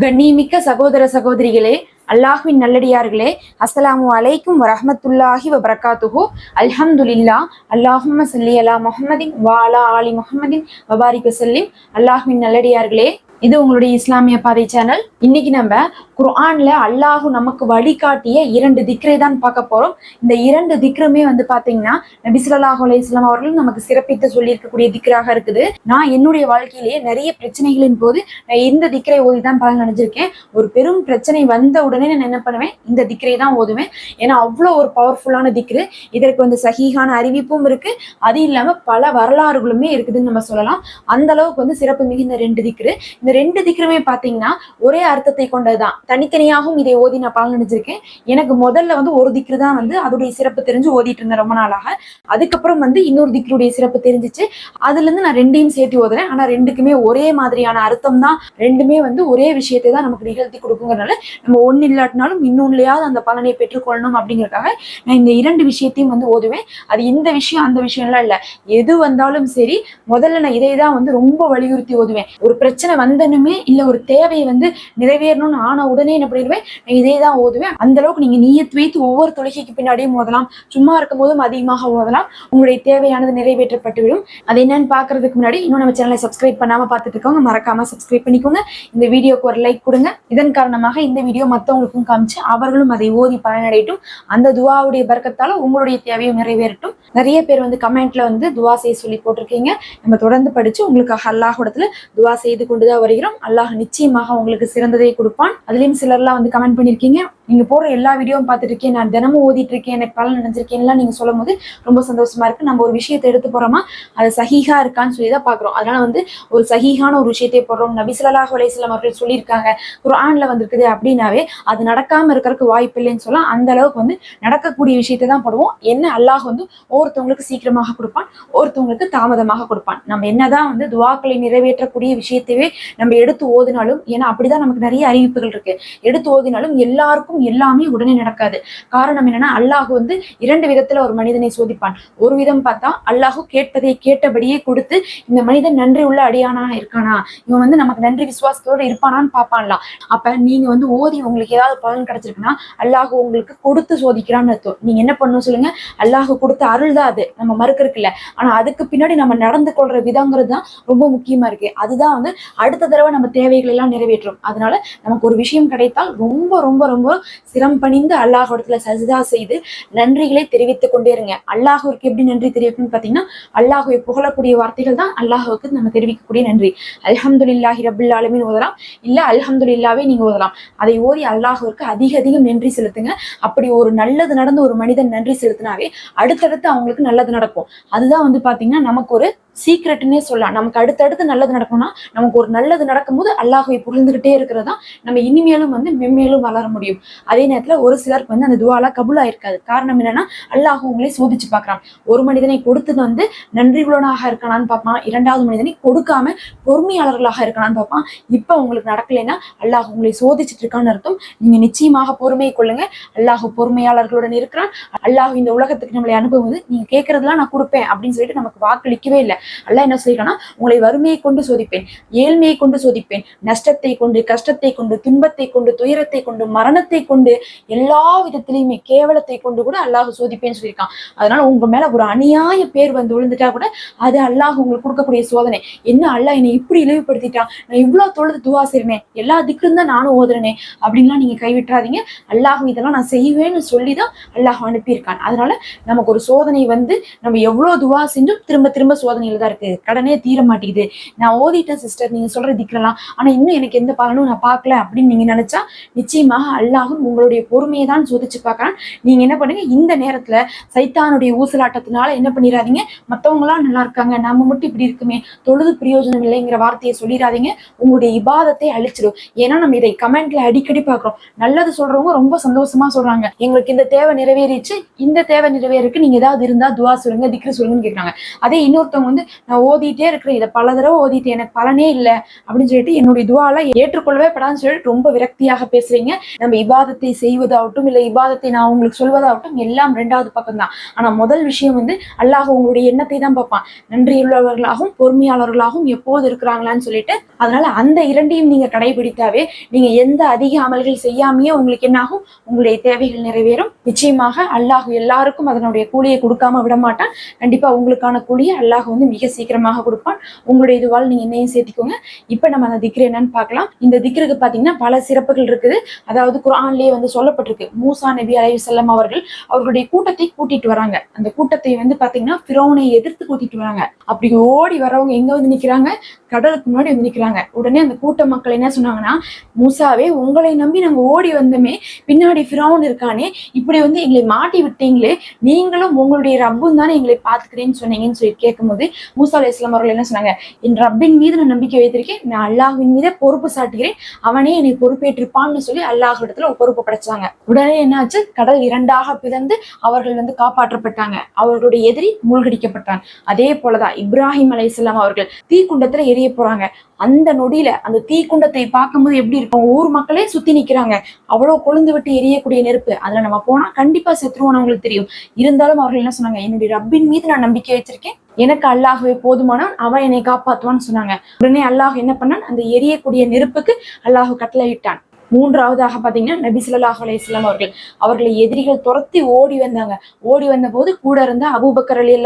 கண்ணிமிக்க சகோதர சகோதரிகளே அல்லாஹ்வின் நல்லடியார்களே அஸ்ஸலாமு அலைக்கும் வரஹமத்துல்லாஹி வபரகாத்துஹு. அல்ஹம்துலில்லா அல்லாஹும்ம சல்லி அலா முஹம்மதின் வாலா ஆலி முஹம்மதின் வபாரிக் வசல்லிம் அல்லாஹ்வின் நல்லடியார்களே இது உங்களுடைய இஸ்லாமிய பாதை சேனல். இன்னைக்கு நம்ம குர்ஆன்ல அல்லாஹு நமக்கு வழிகாட்டிய இரண்டு திக்ரை தான் பார்க்க போறோம். இந்த இரண்டு திக்ருமே வந்து பாத்தீங்கன்னா நபி அலையம் அவர்களும் நமக்கு சிறப்பித்து சொல்லியிருக்கக்கூடிய திக்ராக இருக்குது. நான் என்னுடைய வாழ்க்கையிலேயே நிறைய பிரச்சனைகளின் போது நான் இந்த திக்ரை ஓதி தான் பலன் நினைஞ்சிருக்கேன் ஒரு பெரும் பிரச்சனை வந்த உடனே நான் என்ன பண்ணுவேன்? இந்த திக்ரை தான் ஓதுவேன். ஏன்னா அவ்வளோ ஒரு பவர்ஃபுல்லான திக்ரு. இதற்கு வந்து சகிகான அறிவிப்பும் இருக்கு. அது இல்லாம பல வரலாறுகளுமே இருக்குதுன்னு நம்ம சொல்லலாம். அந்த அளவுக்கு வந்து சிறப்பு மிகுந்த ரெண்டு திக்ரு. இந்த ரெண்டு திக்ருமே பாத்தீங்கன்னா ஒரே அர்த்தத்தை கொண்டதுதான். தனித்தனியாகவும் இதை ஓதி நான் பலன் அடைஞ்சிருக்கேன் எனக்கு முதல்ல வந்து ஒரு திக்ரு தான் வந்து அதோடைய சிறப்பு தெரிஞ்சு ஓதிட்டு இருந்தேன் ரொம்ப நாளாக. அதுக்கப்புறம் வந்து இன்னொரு திக்ருடைய சிறப்பு தெரிஞ்சிச்சு. அதுல இருந்து நான் ரெண்டையும் சேர்த்து ஓதுறேன். ஆனா ரெண்டுக்குமே ஒரே மாதிரியான அர்த்தம் தான். ரெண்டுமே வந்து ஒரே விஷயத்தை தான் நமக்கு நிகழ்த்தி கொடுக்குங்கிறனால நம்ம ஒன்னு இல்லாட்டினாலும் இன்னொன்னுலயாவது அந்த பலனை பெற்றுக்கொள்ளணும் அப்படிங்கறதுக்காக நான் இந்த இரண்டு விஷயத்தையும் வந்து ஓதுவேன். அது இந்த விஷயம் அந்த விஷயம்லாம் இல்ல. எது வந்தாலும் சரி முதல்ல நான் இதை தான் வந்து ரொம்ப வலியுறுத்தி ஓதுவேன். ஒரு பிரச்சனை வந்தனுமே இல்ல ஒரு தேவையை வந்து நிறைவேறணும்னு ஆன உடனே என்ன பண்ணிடுவேன்? நான் இதே தான் ஓதுவேன். அந்த அளவுக்கு நீங்க நீயத் வைத்து ஒவ்வொரு தொழுகைக்கு பின்னாடியும் ஓதலாம். சும்மா இருக்கும் போதும் அதிகமாக ஓதலாம். உங்களுடைய தேவையானது நிறைவேற்றப்பட்டுவிடும். அது என்னன்னு பாக்குறதுக்கு முன்னாடி இன்னும் நம்ம சேனலை சப்ஸ்கிரைப் பண்ணாம பார்த்துட்டு இருக்கவங்க மறக்காம சப்ஸ்கிரைப் பண்ணிக்கோங்க. இந்த வீடியோக்கு ஒரு லைக் கொடுங்க. இதன் காரணமாக இந்த வீடியோ மற்றவங்களுக்கும் காமிச்சு அவர்களும் அதை ஓதி பலனடையட்டும் அந்த துவாவுடைய பறக்கத்தால உங்களுடைய தேவையும் நிறைவேறட்டும். நிறைய பேர் வந்து கமெண்ட்ல வந்து துவா செய்ய சொல்லி போட்டிருக்கீங்க. நம்ம தொடர்ந்து படிச்சு உங்களுக்காக அல்லாஹ்விடத்துல துவா செய்து கொண்டுதான் வருகிறோம். அல்லாஹ் நிச்சயமாக உங்களுக்கு சிறந்ததை கொடுப்பான். அதுலேயும் சிலர்லாம் வந்து கமெண்ட் பண்ணிருக்கீங்க. நீங்க போடுற எல்லா வீடியோவும் பார்த்துட்டு இருக்கேன் நான் தினமும் ஓதிட்டு இருக்கேன் எனக்கு பலன் நினைச்சிருக்கேன்லாம் நீங்க சொல்லும் போது ரொம்ப சந்தோஷமா இருக்கு. நம்ம ஒரு விஷயத்தை எடுத்து போறோமா அது சஹீஹா இருக்கான்னு சொல்லி தான் பாக்குறோம் அதனால வந்து ஒரு சஹீஹான ஒரு விஷயத்தை போடுறோம். நபி ஸல்லல்லாஹு அவர்கள் சொல்லியிருக்காங்க குரானில் வந்திருக்குது அப்படின்னாவே அது நடக்காம இருக்கிறதுக்கு வாய்ப்பு இல்லைன்னு சொல்லலாம். அந்த அளவுக்கு வந்து நடக்கக்கூடிய விஷயத்தை தான் போடுவோம். என்ன அல்லாஹ் வந்து ஒவ்வொருத்தவங்களுக்கு சீக்கிரமாக கொடுப்பான் ஒருத்தவங்களுக்கு தாமதமாக கொடுப்பான். நம்ம என்னதான் வந்து துவாக்களை நிறைவேற்றக்கூடிய விஷயத்தையே நம்ம எடுத்து ஓதினாலும் ஏன்னா அப்படிதான் நமக்கு நிறைய அறிவிப்புகள் இருக்கு. எடுத்து ஓதினாலும் எல்லாருக்கும் எல்லாமே உடனே நடக்காது. காரணம் என்னன்னா அல்லாஹ் வந்து இரண்டு விதத்துல ஒரு மனிதனை சோதிப்பான். ஒரு விதம் பார்த்தா அல்லாஹு கேட்பதை கேட்டபடியே கொடுத்து இந்த மனிதன் நன்றி உள்ள அடியானா இருக்கானா? இவன் வந்து நமக்கு நன்றி விசுவாசத்தோட இருப்பானான்னு பாப்பான்லாம் அப்ப நீங்க வந்து ஓதி உங்களுக்கு ஏதாவது பலன் கிடைச்சிருக்குன்னா அல்லாஹ் உங்களுக்கு கொடுத்து சோதிக்கிறான்னு அர்த்தம். நீங்க என்ன பண்ணணும் சொல்லுங்க? அல்லாஹ் கொடுத்த அருள் தான் அது. நம்ம மறுக்கறதுக்கு ஆனா அதுக்கு பின்னாடி நம்ம நடந்து கொள்ற விதங்கிறது தான் ரொம்ப முக்கியமா இருக்கு. அதுதான் வந்து அடுத்த தடவை நம்ம தேவைகள் எல்லாம் நிறைவேற்றும். அதனால நமக்கு ஒரு விஷயம் கிடைத்தால் ரொம்ப ரொம்ப ரொம்ப சிரம் பணிந்து அல்லாஹிடத்துல சஜிதா செய்து நன்றிகளை தெரிவித்துக் கொண்டே இருங்க அல்லாஹுக்கு எப்படி நன்றி தெரிவிக்கணும்னு பாத்தீங்கன்னா அல்லாஹுவை புகழக்கூடிய வார்த்தைகள் தான் அல்லாஹுக்கு நம்ம தெரிவிக்கக்கூடிய நன்றி. அல்ஹம்துலில்லாஹி ரபில் ஆலமின் ஓதலாம். இல்ல அல்ஹம்துலில்லாவே நீங்க ஓதலாம். அதை ஓதி அல்லாஹுக்கு அதிக அதிகம் நன்றி செலுத்துங்க. அப்படி ஒரு நல்லது நடந்து ஒரு மனிதன் நன்றி செலுத்தினாவே அடுத்தடுத்து அவங்களுக்கு நல்லது நடக்கும். அதுதான் வந்து பாத்தீங்கன்னா நமக்கு ஒரு சீக்ரெட்னே சொல்லலாம். நமக்கு அடுத்தடுத்து நல்லது நடக்கணும்னா நமக்கு ஒரு நல்லது நடக்கும்போது அல்லாஹுவை புரிந்துகிட்டே இருக்கிறது தான் நம்ம இனிமேலும் வந்து மென்மேலும் வளர முடியும். அதே நேரத்தில் ஒரு சிலருக்கு வந்து அந்த துவாலா கபுலா இருக்காது காரணம் என்னன்னா அல்லாஹ் உங்களே சோதிச்சு பார்க்குறான். ஒரு மனிதனை கொடுத்தது வந்து நன்றிகுலனாக இருக்கானான்னு பார்ப்பான். இரண்டாவது மனிதனை கொடுக்காம பொறுமையாளர்களாக இருக்கானான்னு பார்ப்பான். இப்போ உங்களுக்கு நடக்கலைன்னா அல்லாஹ் உங்களை சோதிச்சுட்டு இருக்கான்னு அர்த்தம். நீங்க நிச்சயமாக பொறுமையை கொள்ளுங்க. அல்லாஹ் பொறுமையாளர்களுடன் இருக்கிறான். அல்லாஹ் இந்த உலகத்துக்கு நம்மளை வந்து நீங்க கேட்கறதுலாம் நான் கொடுப்பேன் அப்படின்னு சொல்லிட்டு நமக்கு வாக்களிக்கவே இல்லை. அல்லாஹ் என்ன சொல்லிருக்கான்னா உங்களை வறுமையை கொண்டு சோதிப்பேன் ஏழ்மையை கொண்டு சோதிப்பேன் நஷ்டத்தை கொண்டு கஷ்டத்தை கொண்டு துன்பத்தை கொண்டு துயரத்தை கொண்டு மரணத்தை கொண்டு எல்லா விதத்திலையுமே கேவலத்தை கொண்டு கூட அல்லாஹ் சோதிப்பேன்னு சொல்லியிருக்கான். அதனால உங்க மேல ஒரு அநியாய பேர் வந்து விழுந்துட்டா கூட அது அல்லாஹ் உங்களுக்கு கொடுக்கக்கூடிய சோதனை. என்ன அல்லாஹ் என்னை இப்படி இழிவுபடுத்திட்டான் நான் இவ்வளவு தொழுது துவா செய்றேனே எல்லா திக்கும் தான் நானும் ஓதுறேனே அப்படின்லாம் நீங்க கைவிட்டுறாதீங்க. அல்லாஹ் இதெல்லாம் நான் செய்வேன்னு சொல்லி தான் அல்லாஹ் அனுப்பியிருக்கான். அதனால நமக்கு ஒரு சோதனை வந்து நம்ம எவ்வளவு துவா செஞ்சும் திரும்ப திரும்ப தான் இருக்கு. கடனே தீர மாட்டேங்குது. நான் ஓதிட்டேன் சிஸ்டர் நீங்க சொல்ற திக்கலாம். ஆனா இன்னும் எனக்கு எந்த பலனும் நான் பார்க்கல அப்படின்னு நீங்க நினைச்சா நிச்சயமாக அல்லாஹும் உங்களுடைய பொறுமையை தான் சோதிச்சு பார்க்கறான். நீங்க என்ன பண்ணுங்க? இந்த நேரத்துல சைத்தானுடைய ஊசலாட்டத்தினால என்ன பண்ணிடாதீங்க மத்தவங்களாம் நல்லா இருக்காங்க. நம்ம மட்டும் இப்படி இருக்குமே. தொழுது பிரயோஜனம் இல்லைங்கிற வார்த்தையை சொல்லிடாதீங்க உங்களுடைய இபாதத்தை அழிச்சிடும் ஏன்னா நம்ம இதை கமெண்ட்ல அடிக்கடி பார்க்குறோம். நல்லது சொல்றவங்க ரொம்ப சந்தோஷமா சொல்றாங்க. எங்களுக்கு இந்த தேவை நிறைவேறிச்சு. இந்த தேவை நிறைவேறக்கு நீங்க ஏதாவது இருந்தா துவா சொல்லுங்க திக்ரு சொல்லுங்கன்னு கேட்குறாங்க அதே இன்னொருத்தவங்க வந்து வந்து நான் ஓதிட்டே இருக்கிறேன். இதை பல தடவை ஓதிட்டு எனக்கு பலனே இல்லை அப்படின்னு சொல்லிட்டு என்னுடைய துவால ஏற்றுக்கொள்ளவே படாதுன்னு சொல்லிட்டு ரொம்ப விரக்தியாக பேசுறீங்க. நம்ம இபாதத்தை செய்வதாகட்டும் இல்லை இபாதத்தை நான் உங்களுக்கு சொல்வதாகட்டும் எல்லாம் ரெண்டாவது பக்கம் தான் ஆனா முதல் விஷயம் வந்து அல்லாஹ் உங்களுடைய எண்ணத்தை தான் பார்ப்பான். நன்றியுள்ளவர்களாகவும் பொறுமையாளர்களாகவும் எப்போது இருக்கிறாங்களான்னு சொல்லிட்டு அதனால அந்த இரண்டையும் நீங்க கடைபிடித்தாவே நீங்க எந்த அதிக அமல்கள் செய்யாமையே உங்களுக்கு என்னாகும்? உங்களுடைய தேவைகள் நிறைவேறும். நிச்சயமாக அல்லாஹ் எல்லாருக்கும் அதனுடைய கூலியை கொடுக்காம விட மாட்டான் கண்டிப்பா உங்களுக்கான கூலியை அல்லாஹ் வந்து மிக சீக்கிரமாக கொடுப்பான். உங்களுடைய இதுவால் நீங்க என்னையும் சேர்த்துக்கோங்க. இப்ப நம்ம அந்த திக்ரு என்னன்னு பார்க்கலாம். இந்த திக்ருக்கு பாத்தீங்கன்னா பல சிறப்புகள் இருக்குது. அதாவது குரான்லேயே வந்து சொல்லப்பட்டிருக்கு. மூசா நபி அலை செல்லம் அவர்கள் அவர்களுடைய கூட்டத்தை கூட்டிட்டு வராங்க. அந்த கூட்டத்தை வந்து பாத்தீங்கன்னா பிரௌனை எதிர்த்து கூட்டிட்டு வராங்க. அப்படி ஓடி வரவங்க எங்க வந்து நிக்கிறாங்க? கடலுக்கு முன்னாடி வந்து நிக்கிறாங்க. உடனே அந்த கூட்ட மக்கள் என்ன சொன்னாங்கன்னா மூசாவே உங்களை நம்பி நாங்க ஓடி வந்தோமே. பின்னாடி ஃபிரௌன் இருக்கானே. இப்படி வந்து எங்களை மாட்டி விட்டீங்களே. நீங்களும் உங்களுடைய ரப்பும் தானே எங்களை பாத்துக்கிறேன்னு சொன்னீங்கன்னு சொல்லி கேட்கும்போது மூசா அலி இஸ்லாம் அவர்கள் என்ன சொன்னாங்க? என் ரப்பின் மீது நான் நம்பிக்கை வைத்திருக்கேன். நான் அல்லாஹின் மீதே பொறுப்பு சாட்டுகிறேன். அவனே என்னை பொறுப்பேற்றிருப்பான்னு சொல்லி அல்லாஹ் இடத்துல பொறுப்பு படைச்சாங்க. உடனே என்னாச்சு கடல் இரண்டாக பிளந்து அவர்கள் வந்து காப்பாற்றப்பட்டாங்க. அவர்களுடைய எதிரி மூழ்கடிக்கப்பட்டான் அதே போலதான் இப்ராஹிம் அலைஹிஸ்ஸலாம் அவர்கள் தீக்குண்டத்துல எரிய போறாங்க. அந்த நொடியில அந்த தீக்குண்டத்தை பார்க்கும்போது எப்படி இருக்கும்? ஊர் மக்களே சுத்தி நிக்கிறாங்க. அவ்வளவு கொழுந்து விட்டு எரியக்கூடிய நெருப்பு. அதுல நம்ம போனா கண்டிப்பா செத்துருவோம் அவங்களுக்கு தெரியும். இருந்தாலும் அவர்கள் என்ன சொன்னாங்க? என்னுடைய ரப்பின் மீது நான் நம்பிக்கை வச்சிருக்கேன் எனக்கு அல்லாஹ்வே போதுமானவன் அவன் என்னை காப்பாற்றுவான்னு சொன்னாங்க. உடனே அல்லாஹ் என்ன பண்ணான்? அந்த எரியக்கூடிய நெருப்புக்கு அல்லாஹ் கட்டளையிட்டான். மூன்றாவதாக பார்த்தீங்கன்னா நபி ஸல்லல்லாஹு அலைஹி அவர்கள் அவர்களை எதிரிகள் துரத்தி ஓடி வந்தாங்க. ஓடி வந்த போது கூட இருந்த அபூபக்கர் அலி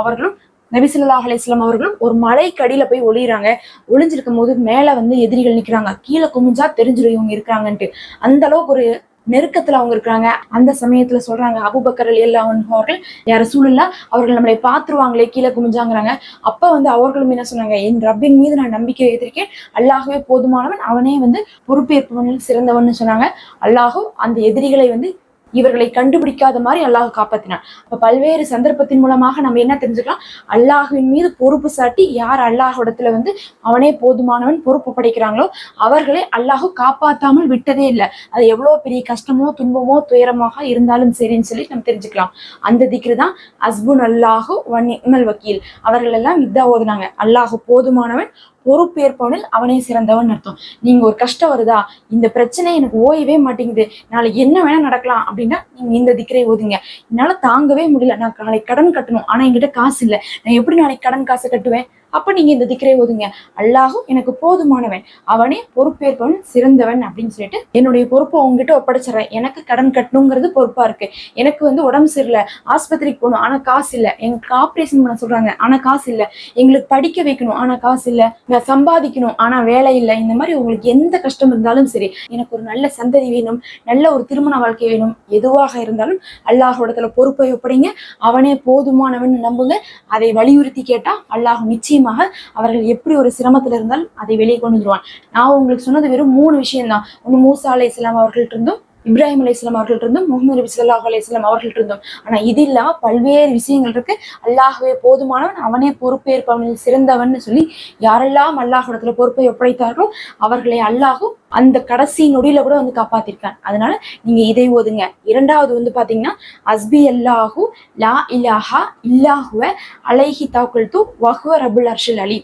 அவர்களும் நபி ஸல்லல்லாஹு அவர்களும் ஒரு மலைக்கடியில போய் ஒளியிறாங்க. ஒளிஞ்சிருக்கும் போது மேலே வந்து எதிரிகள் நிற்கிறாங்க கீழே குமிஞ்சா தெரிஞ்சிடும் இவங்க இருக்கிறாங்கன்ட்டு அந்த அளவுக்கு ஒரு நெருக்கத்துல அவங்க இருக்கிறாங்க. அந்த சமயத்துல சொல்றாங்க அபுபக்கர் அலி அவர்கள் யார சூழலா அவர்கள் நம்மளை பார்த்துருவாங்களே கீழே குமிஞ்சாங்கிறாங்க. அப்ப வந்து அவர்களும் என்ன சொன்னாங்க என் ரப்பின் மீது நான் நம்பிக்கை வைத்திருக்கேன். அல்லாஹ்வே போதுமானவன் அவனே வந்து பொறுப்பேற்பவனில் சிறந்தவன் சொன்னாங்க. அல்லாஹும் அந்த எதிரிகளை வந்து இவர்களை கண்டுபிடிக்காத மாதிரி அல்லாஹ் காப்பாத்தினான். அப்ப பல்வேறு சந்தர்ப்பத்தின் மூலமாக நம்ம என்ன தெரிஞ்சுக்கலாம்? அல்லாஹுவின் மீது பொறுப்பு சாட்டி யார் அல்லாஹ்விடத்துல வந்து அவனே போதுமானவன் பொறுப்பு படைக்கிறாங்களோ அவர்களை அல்லாஹ் காப்பாத்தாமல் விட்டதே இல்லை. அது எவ்வளவு பெரிய கஷ்டமோ துன்பமோ துயரமாக இருந்தாலும் சரின்னு சொல்லி நம்ம தெரிஞ்சுக்கலாம். அந்த திக்ரு தான் அஸ்புன் அல்லாஹு வன் இமல் வக்கீல். அவர்கள் எல்லாம் இதா ஓதுனாங்க. அல்லாஹ் போதுமானவன் பொறுப்பேற்பவனில் அவனே சிறந்தவன் அர்த்தம். நீங்க ஒரு கஷ்டம் வருதா? இந்த பிரச்சனை எனக்கு ஓயவே மாட்டேங்குது. நாளைக்கு என்ன வேணா நடக்கலாம் அப்படின்னா நீங்க இந்த திக்கரை ஓதுங்க. என்னால தாங்கவே முடியல. நான் நாளைக்கு கடன் கட்டணும். ஆனா என்கிட்ட காசு இல்லை. நான் எப்படி நாளைக்கு கடன் காசு கட்டுவேன்? அப்போ நீங்கள் இந்த திக்கரை ஓதுங்க. அல்லாஹும் எனக்கு போதுமானவன். அவனே பொறுப்பேற்பவன் சிறந்தவன் அப்படின்னு சொல்லிட்டு என்னுடைய பொறுப்பை உங்ககிட்ட ஒப்படைச்சிடறேன். எனக்கு கடன் கட்டணுங்கிறது பொறுப்பாக இருக்கு. எனக்கு வந்து உடம்பு சரியில்லை ஆஸ்பத்திரிக்கு போகணும் ஆனால் காசு இல்லை. எங்களுக்கு ஆப்ரேஷன் பண்ண சொல்கிறாங்க ஆனால் காசு இல்லை. எங்களுக்கு படிக்க வைக்கணும் ஆனால் காசு இல்லை. நான் சம்பாதிக்கணும் ஆனால் வேலை இல்லை. இந்த மாதிரி உங்களுக்கு எந்த கஷ்டம் இருந்தாலும் சரி எனக்கு ஒரு நல்ல சந்ததி வேணும் நல்ல ஒரு திருமண வாழ்க்கை வேணும் எதுவாக இருந்தாலும் அல்லாஹோடத்தில் பொறுப்பை ஒப்படைங்க. அவனே போதுமானவன் நம்புங்க. அதை வலியுறுத்தி கேட்டால் அல்லாஹ் நிச்சயமாக அவர்கள் எப்படி ஒரு சிரமத்தில் இருந்தால் அதை வெளியே கொண்டு வந்துருவான். நான் உங்களுக்கு சொன்னது வெறும் மூணு விஷயம் தான் ஒன்று மூசா அலை இஸ்லாம் அவர்கள்ட்ட இருந்தும் இப்ராஹிம் அலி இஸ்லாம் அவர்கள் இருந்தும் முகமது நபி சொல்லாஹ் அலைஹி வஸல்லம் அவர்கள் இருந்தும். ஆனா இது இல்லாம பல்வேறு விஷயங்கள் இருக்கு. அல்லாஹவே போதுமானவன் அவனே பொறுப்பேற்பவனில் சிறந்தவன் சொல்லி யாரெல்லாம் அல்லாஹிடத்துல பொறுப்பை ஒப்படைத்தார்களோ அவர்களை அல்லாஹும் அந்த கடைசி நொடியில கூட வந்து காப்பாத்திருக்கான். அதனால நீங்க இதை ஓதுங்க. இரண்டாவது வந்து பாத்தீங்கன்னா அஸ்பி அல்லாஹு லா இலாஹா இல்லாஹுவ அலைஹி தாக்குல் து வஹுவ ரபுல் அர்ஷல் அலி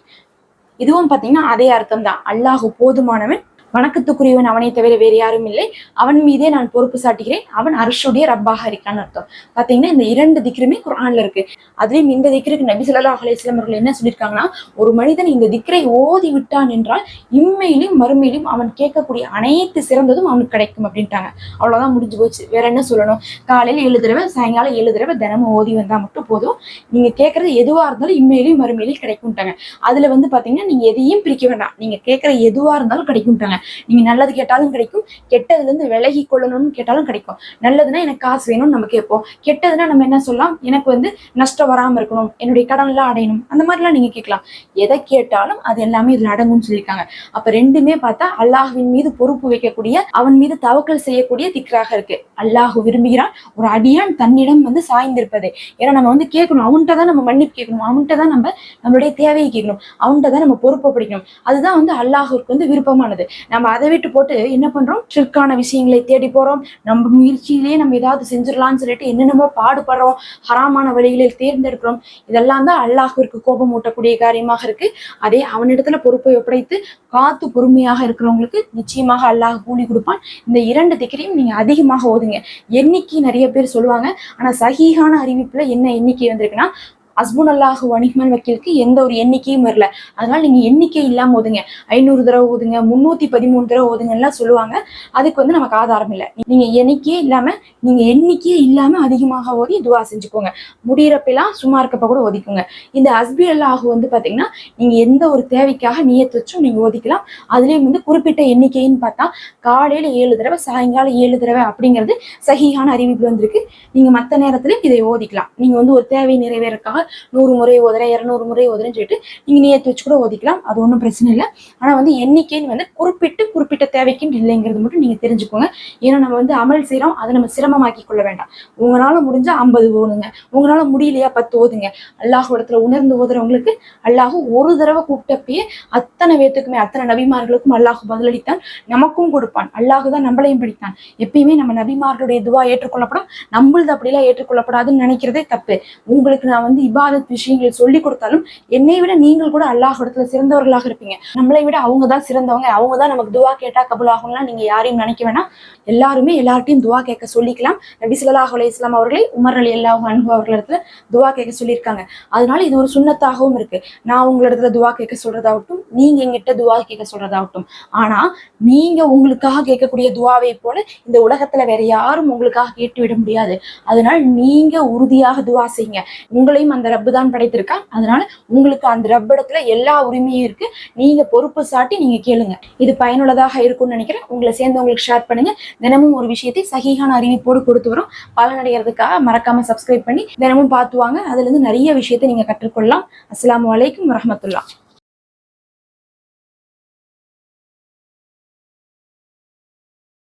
இதுவும் பாத்தீங்கன்னா அதே அர்த்தம் தான் அல்லாஹு போதுமானவன் வணக்கத்துக்குரியவன் அவனை தவிர வேறு யாரும் இல்லை. அவன் மீதே நான் பொறுப்பு சாட்டுகிறேன். அவன் அர்ஷுடைய ரப்பாக இருக்கான்னு அர்த்தம். பார்த்தீங்கன்னா இந்த இரண்டு திக்ருமே குரான்ல இருக்கு. அதுலேயும் இந்த திக்ருக்கு நபி ஸல்லல்லாஹு அலைஹி அவர்கள் என்ன சொல்லியிருக்காங்கன்னா ஒரு மனிதன் இந்த திக்ரை ஓதி விட்டான் என்றால் இம்மையிலும் மறுமையிலும் அவன் கேட்கக்கூடிய அனைத்து சிறந்ததும் அவனுக்கு கிடைக்கும் அப்படின்ட்டாங்க. அவ்வளோதான் முடிஞ்சு போச்சு. வேற என்ன சொல்லணும்? காலையில் ஏழு தடவை சாயங்காலம் ஏழு தடவை தினமும் ஓதி வந்தால் மட்டும் போதும். நீங்கள் கேட்குறது எதுவாக இருந்தாலும் இம்மையிலையும் மறுமையிலையும் கிடைக்கும்ட்டாங்க. அதில் வந்து பார்த்தீங்கன்னா நீங்கள் எதையும் பிரிக்க வேண்டாம். நீங்கள் கேட்குற எதுவாக இருந்தாலும் கிடைக்கும்ட்டாங்க. நீங்க நல்லது கேட்டாலும் கிடைக்கும். கெட்டதுல இருந்து விலகி கொள்ளணும்னு கேட்டாலும் கிடைக்கும். நல்லதுன்னா எனக்கு காசு வேணும்னு நம்ம கேட்போம். கெட்டதுன்னா நம்ம என்ன சொல்லலாம்? எனக்கு வந்து நஷ்டம் வராம இருக்கணும். என்னுடைய கடன் எல்லாம் அடையணும். அந்த மாதிரிலாம் நீங்க கேட்கலாம். எதை கேட்டாலும் அது எல்லாமே இதுல அடங்கும்னு சொல்லியிருக்காங்க. அப்ப ரெண்டுமே பார்த்தா அல்லாஹுவின் மீது பொறுப்பு வைக்கக்கூடிய அவன் மீது தவக்கல் செய்யக்கூடிய திக்ராக இருக்கு. அல்லாஹ் விரும்புகிறான். ஒரு அடியான் தன்னிடம் வந்து சாய்ந்திருப்பதே. ஏன்னா நம்ம வந்து கேட்கணும். அவன்கிட்ட தான் நம்ம மன்னிப்பு கேட்கணும். அவன்கிட்ட தான் நம்ம நம்மளுடைய தேவையை கேட்கணும். அவன்கிட்ட தான் நம்ம பொறுப்பை பிடிக்கணும். அதுதான் வந்து அல்லாஹுக்கு வந்து விருப்பமானது. நம்ம அதை விட்டு போட்டு என்ன பண்றோம்? ட்ரிக்கான விஷயங்களை தேடி போறோம். நம்ம முயற்சியிலேயே நம்ம ஏதாவது செஞ்சிடலாம்னு சொல்லிட்டு என்னென்னமோ பாடுபடுறோம். ஹராமான வழிகளில் தேர்ந்தெடுக்கிறோம். இதெல்லாம் தான் அல்லாஹிற்கு கோபம் ஊட்டக்கூடிய காரியமாக இருக்கு. அதே அவனிடத்துல பொறுப்பை ஒப்படைத்து காத்து பொறுமையாக இருக்கிறவங்களுக்கு நிச்சயமாக அல்லாஹ் கூலி கொடுப்பான். இந்த இரண்டு திக்கரையும் நீங்க அதிகமாக ஓதுங்க. எண்ணிக்கை நிறைய பேர் சொல்லுவாங்க. ஆனா சகிகான அறிவிப்புல என்ன எண்ணிக்கை வந்திருக்குன்னா அஸ்புன் அல்லாஹு வணிகமன் வக்கீலுக்கு எந்த ஒரு எண்ணிக்கையும் வரல. அதனால நீங்க எண்ணிக்கை இல்லாம ஓதுங்க. ஐநூறு தடவை ஓதுங்க முன்னூத்தி பதிமூணு தடவை ஓதுங்கலாம் சொல்லுவாங்க. அதுக்கு வந்து நமக்கு ஆதாரம் இல்லை. நீங்க எண்ணிக்கையே இல்லாம நீங்க எண்ணிக்கையே இல்லாம அதிகமாக ஓதி துவா செஞ்சுக்கோங்க. முடியிறப்பெல்லாம் சும்மா இருக்கப்ப கூட ஓதிக்கோங்க. இந்த அஸ்பி அல்லாஹு வந்து பாத்தீங்கன்னா நீங்க எந்த ஒரு தேவைக்காக நியத்து வச்சும் நீங்க ஓதிக்கலாம். அதுலயும் வந்து குறிப்பிட்ட எண்ணிக்கைன்னு பார்த்தா காலையில ஏழு தடவை சாயங்காலம் ஏழு தடவை அப்படிங்கிறது சகியான அறிவிப்பு வந்திருக்கு. நீங்க மற்ற நேரத்துல இதை ஓதிக்கலாம். நீங்க வந்து ஒரு தேவை நிறைவேறக்காக நூறு முறை ஓதுறேன் இரநூறு முறை ஓதுறேன்னு சொல்லிட்டு நீங்கள் நேற்று வச்சு கூட ஓதிக்கலாம். அது ஒன்றும் பிரச்சனை இல்லை. ஆனா வந்து எண்ணிக்கைன்னு வந்து குறிப்பிட்டு குறிப்பிட்ட தேவைக்குன்னு இல்லைங்கிறது மட்டும் நீங்கள் தெரிஞ்சுக்கோங்க. ஏன்னா நம்ம வந்து அமல் செய்கிறோம் அதை நம்ம சிரமமாக்கி கொள்ள வேண்டாம். உங்களால முடிஞ்சால் ஐம்பது ஓதுங்க. உங்களால முடியலையா பத்து ஓதுங்க. அல்லாஹ் இடத்துல உணர்ந்து ஓதுறவங்களுக்கு அல்லாஹ் ஒரு தடவை கூப்பிட்டப்பயே அத்தனை பேத்துக்குமே அத்தனை நபிமார்களுக்கும் அல்லாஹ் பதிலளித்தான். நமக்கும் கொடுப்பான். அல்லாஹ் தான் நம்மளையும் பிடித்தான். எப்பயுமே நம்ம நபிமார்களுடைய இதுவாக ஏற்றுக்கொள்ளப்படும். நம்மளது அப்படிலாம் ஏற்றுக்கொள்ளப்படாதுன்னு நினைக்கிறதே தப்பு. உங்களுக்கு நான் வந்து இபாதத் விஷயங்கள் சொல்லி கொடுத்தாலும் என்னை விட நீங்கள் கூட அல்லாஹ் இடத்துல சிறந்தவர்களாக இருப்பீங்க. நம்மளை விட அவங்க தான் சிறந்தவங்க. அவங்க தான் நமக்கு துவா கேட்டா கபுல் ஆகும்லாம் நீங்க யாரையும் நினைக்க வேணாம். எல்லாருமே எல்லார்ட்டையும் துவா கேட்க சொல்லிக்கலாம். நபி ஸல்லல்லாஹு அலி இஸ்லாம் அவர்களை உமர் அலி அல்லாஹ் அன்பு அவர்களிடத்துல துவா கேட்க சொல்லியிருக்காங்க. அதனால இது ஒரு சுண்ணத்தாகவும் இருக்கு. நான் உங்களிடத்துல துவா கேட்க சொல்றதாகட்டும் நீங்க எங்கிட்ட துவா கேட்க சொல்றதாகட்டும். ஆனா நீங்க உங்களுக்காக கேட்கக்கூடிய துவாவை போல இந்த உலகத்துல வேற யாரும் உங்களுக்காக கேட்டு விட முடியாது. அதனால நீங்க உறுதியாக துவா செய்யுங்க. உங்களையும் அந்த ரப்பு தான் படைத்திருக்கான் அதனால உங்களுக்கு அந்த ரப்பிடத்துல எல்லா உரிமையும் இருக்கு. நீங்க பொறுப்பு சாட்டி நீங்க கேளுங்க. இது பயனுள்ளதாக இருக்கும்னு நினைக்கிறேன். உங்களை சேர்ந்து உங்களுக்கு ஷேர் பண்ணுங்க. தினமும் ஒரு விஷயத்தை சகிகான அறிவிப்போடு கொடுத்து வரும். பலனடைகிறதுக்காக மறக்காம சப்ஸ்கிரைப் பண்ணி தினமும் பார்த்து வாங்க. அதுல இருந்து நிறைய விஷயத்தை நீங்க கற்றுக்கொள்ளலாம். அஸ்லாம் அலைக்கும் வரமத்துல்லா